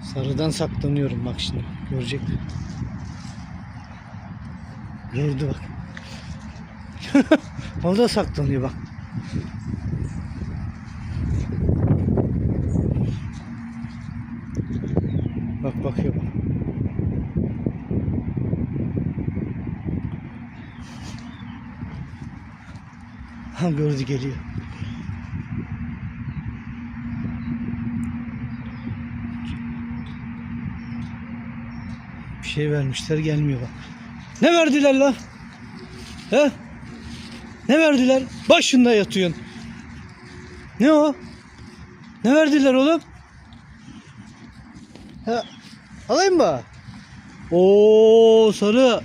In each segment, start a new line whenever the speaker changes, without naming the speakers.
Sarıdan saklanıyorum bak şimdi. Görecek. Gördü bak. o da saklanıyor bak. Bak bakıyor bak. Ha gördü geliyor. Bir şey vermişler gelmiyor bak. Ne verdiler la? He? Ne verdiler? Başında yatıyorsun. Ne o? Ne verdiler oğlum? Ha, alayım mı? Oo sarı.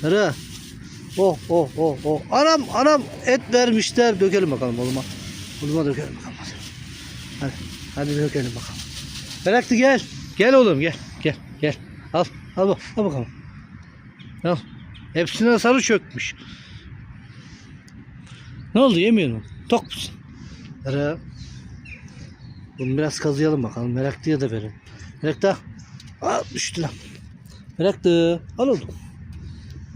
Sarı. Oh oh oh oh. Anam anam et vermişler. Dökelim bakalım oğluma. Oğluma dökelim bakalım. Hadi. Hadi, dökelim bakalım. Meraklı gel. Gel oğlum gel. Gel gel. Al. Al bak. Al bakalım. Al. Hepsine sarı çökmüş. Ne oldu yemiyor musun? Tok musun? Sarı. Bunu biraz kazıyalım bakalım. Meraklıya da verin. Meraklı. Aa düştü lan. Meraklı. Al oğlum.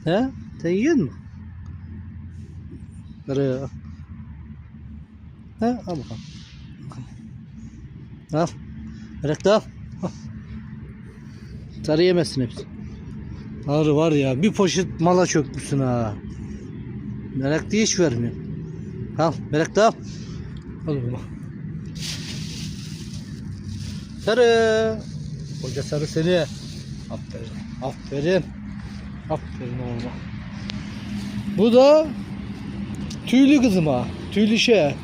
He? Sen yiyor musun? Sarı. He? Al bakalım. Al. Meraklı al. Al. Sarı yemezsin hepsi. Arı var ya bir poşet mala çökmüşsün ha. Meraklı hiç vermiyor. Al meraklı al. Al al. Sarı. Koca sarı seni. Aferin. Aferin. Aferin oğlum. Bu da tüylü kızım ha. Tüylü şey.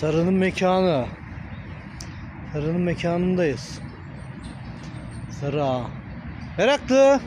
Sarının mekanı. Sarının mekanındayız. Sarı ağa. Meraklı.